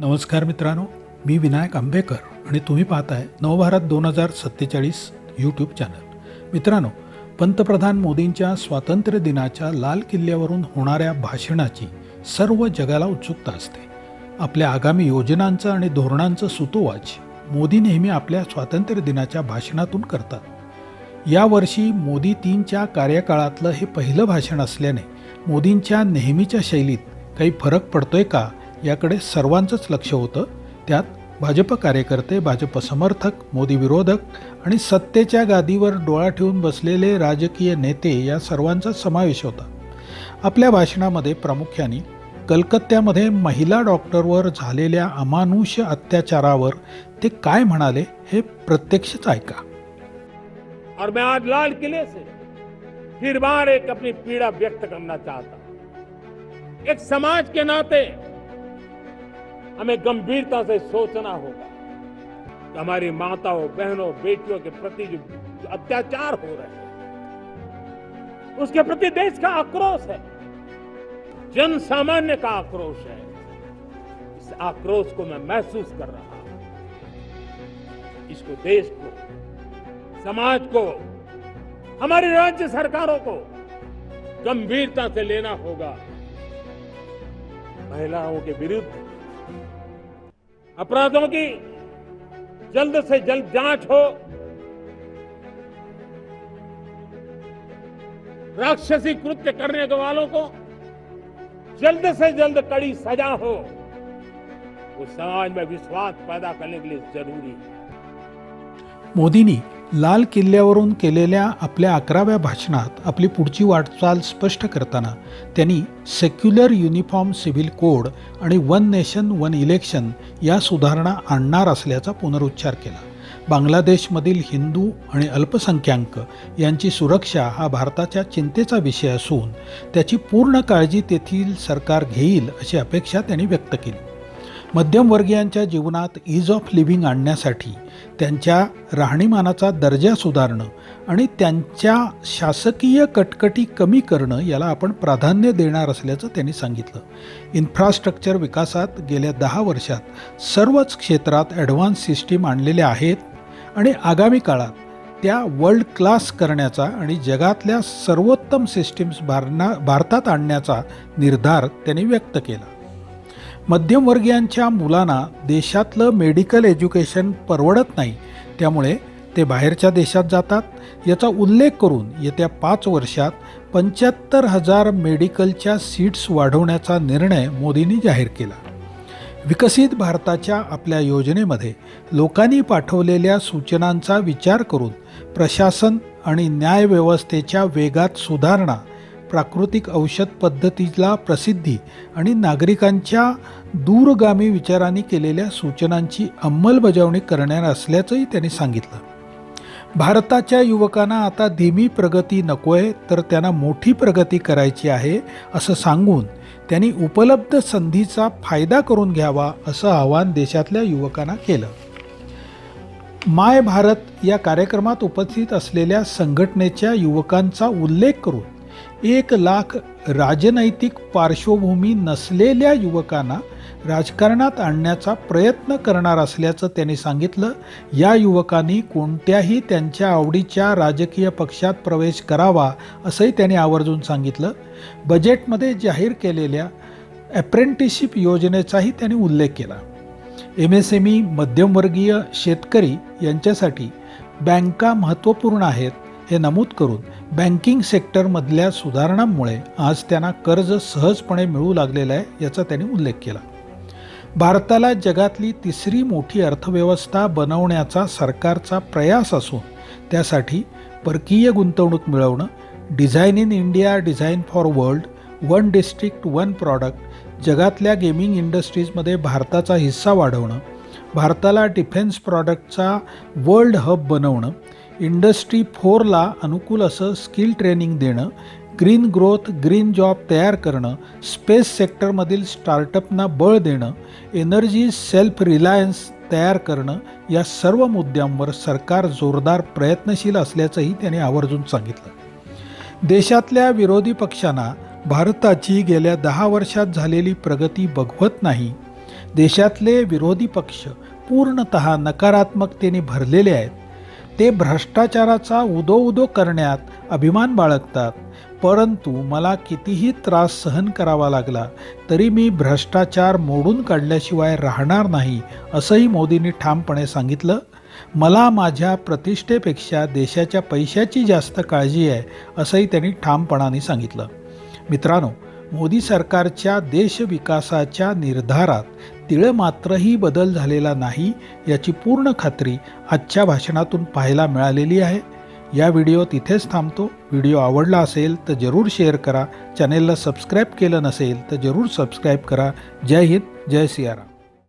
नमस्कार मित्रांनो मी विनायक आंबेकर आणि तुम्ही पाहताय नवभारत दोन हजार सत्तेचाळीस यूट्यूब चॅनल मित्रांनो पंतप्रधान मोदींच्या स्वातंत्र्य दिनाच्या लाल किल्ल्यावरून होणाऱ्या भाषणाची सर्व जगाला उत्सुकता असते. आपल्या आगामी योजनांचं आणि धोरणांचं सुतोवाच मोदी नेहमी आपल्या स्वातंत्र्य दिनाच्या भाषणातून करतात. यावर्षी मोदी तीनच्या कार्यकाळातलं हे पहिलं भाषण असल्याने मोदींच्या नेहमीच्या शैलीत काही फरक पडतोय का याकडे सर्वांचंच लक्ष होतं. त्यात भाजप कार्यकर्ते भाजप समर्थक मोदी विरोधक आणि सत्तेच्या गादीवर डोळा ठेवून बसलेले राजकीय नेते या सर्वांचा समावेश होता. आपल्या भाषणामध्ये प्रामुख्याने कलकत्त्यामध्ये महिला डॉक्टरवर झालेल्या अमानुष अत्याचारावर ते काय म्हणाले हे प्रत्यक्षच ऐका. और मैं आज लाल किले से फिर बार एक अपनी पीड़ा व्यक्त करना चाहता एक समाज के नाते हमें गंभीरता से सोचना होगा कि हमारी माताओं, बहनों, बेटियों के प्रति जो अत्याचार हो रहे हैं, उसके प्रति देश का आक्रोश है। जन सामान्य का आक्रोश है। इस आक्रोश को मैं महसूस कर रहा हूँ। इसको देश को, समाज को, हमारी राज्य सरकारों को गंभीरता से लेना होगा। महिलाओं के विरुद्ध अपराधों की जल्द से जल्द जाँच हो। राक्षसी कृत्य करने वालों को जल्द से जल्द कड़ी सजा हो। वो समाज में विश्वास पैदा करने के लिए ज़रूरी है। मोदींनी लाल किल्ल्यावरून केलेल्या आपल्या अकराव्या भाषणात आपली पुढची वाटचाल स्पष्ट करताना त्यांनी सेक्युलर युनिफॉर्म सिव्हिल कोड आणि वन नेशन वन इलेक्शन या सुधारणा आणणार असल्याचा पुनरुच्चार केला. बांगलादेशमधील हिंदू आणि अल्पसंख्याक यांची सुरक्षा हा भारताच्या चिंतेचा विषय असून त्याची पूर्ण काळजी तेथील सरकार घेईल अशी अपेक्षा त्यांनी व्यक्त केली. मध्यमवर्गीयांच्या जीवनात ईज ऑफ लिव्हिंग आणण्यासाठी त्यांच्या राहणीमानाचा दर्जा सुधारणं आणि त्यांच्या शासकीय कटकटी कमी करणं याला आपण प्राधान्य देणार असल्याचं त्यांनी सांगितलं. इन्फ्रास्ट्रक्चर विकासात गेल्या दहा वर्षात सर्वच क्षेत्रात ॲडव्हान्स सिस्टीम आणलेल्या आहेत आणि आगामी काळात त्या वर्ल्ड क्लास करण्याचा आणि जगातल्या सर्वोत्तम सिस्टीम्स भारना भारतात आणण्याचा निर्धार त्यांनी व्यक्त केला. मध्यमवर्गीयांच्या मुलांना देशातलं मेडिकल एज्युकेशन परवडत नाही. त्यामुळे ते बाहेरच्या देशात जातात. याचा उल्लेख करून येत्या पाच वर्षात पंच्याहत्तर हजार मेडिकलच्या सीट्स वाढवण्याचा निर्णय मोदींनी जाहीर केला. विकसित भारताच्या आपल्या योजनेमध्ये लोकांनी पाठवलेल्या सूचनांचा विचार करून प्रशासन आणि न्यायव्यवस्थेच्या वेगात सुधारणा प्राकृतिक औषध पद्धतीला प्रसिद्धी आणि नागरिकांच्या दूरगामी विचारांनी केलेल्या सूचनांची अंमलबजावणी करणार असल्याचंही त्यांनी सांगितलं. भारताच्या युवकांना आता धीमी प्रगती नको आहे तर त्यांना मोठी प्रगती करायची आहे असं सांगून त्यांनी उपलब्ध संधीचा फायदा करून घ्यावा असं आवाहन देशातल्या युवकांना केलं. माय भारत या कार्यक्रमात उपस्थित असलेल्या संघटनेच्या युवकांचा उल्लेख करून एक लाख राजनैतिक पार्श्वभूमी नसलेल्या युवकांना राजकारणात आणण्याचा प्रयत्न करणार असल्याचं त्यांनी सांगितलं. या युवकांनी कोणत्याही त्यांच्या आवडीच्या राजकीय पक्षात प्रवेश करावा असंही त्यांनी आवर्जून सांगितलं. बजेटमध्ये जाहीर केलेल्या अप्रेंटिसशिप योजनेचाही त्यांनी उल्लेख केला. एम एस एम ई मध्यमवर्गीय शेतकरी यांच्यासाठी बँका महत्त्वपूर्ण आहेत. हे नमूद करून बँकिंग सेक्टरमधल्या सुधारणांमुळे आज त्यांना कर्ज सहजपणे मिळू लागलेलं आहे याचा त्यांनी उल्लेख केला. भारताला जगातली तिसरी मोठी अर्थव्यवस्था बनवण्याचा सरकारचा प्रयास असून त्यासाठी परकीय गुंतवणूक मिळवणं design in India design for world one district one product जगातल्या गेमिंग इंडस्ट्रीजमध्ये भारताचा हिस्सा वाढवणं भारताला डिफेन्स प्रॉडक्टचा वर्ल्ड हब बनवणं इंडस्ट्री फोरला अनुकूल असं स्किल ट्रेनिंग देणं ग्रीन ग्रोथ ग्रीन जॉब तयार करणं स्पेस सेक्टरमधील स्टार्टअपना बळ देणं एनर्जी सेल्फ रिलायन्स तयार करणं या सर्व मुद्द्यांवर सरकार जोरदार प्रयत्नशील असल्याचंही त्यांनी आवर्जून सांगितलं. देशातल्या विरोधी पक्षांना भारताची गेल्या दहा वर्षात झालेली प्रगती बघवत नाही. देशातले विरोधी पक्ष पूर्णत नकारात्मकतेने भरलेले आहेत. ते भ्रष्टाचाराचा उदो उदो करण्यात अभिमान बाळगतात. परंतु मला कितीही त्रास सहन करावा लागला तरी मी भ्रष्टाचार मोडून काढल्याशिवाय राहणार नाही असंही मोदींनी ठामपणे सांगितलं. मला माझ्या प्रतिष्ठेपेक्षा देशाच्या पैशाची जास्त काळजी आहे असंही त्यांनी ठामपणाने सांगितलं. मित्रांनो मोदी सरकारच्या देशविकासाच्या निर्धारात तिळमात्रही बदल झालेला नाही याची पूर्ण खात्री आजच्या भाषणातून पाहायला मिळालेली आहे. या व्हिडिओ तिथेच थांबतो. व्हिडिओ आवडला असेल तर जरूर शेअर करा. चॅनेलला सबस्क्राईब केलं नसेल तर जरूर सबस्क्राईब करा. जय हिंद. जय सियाराम.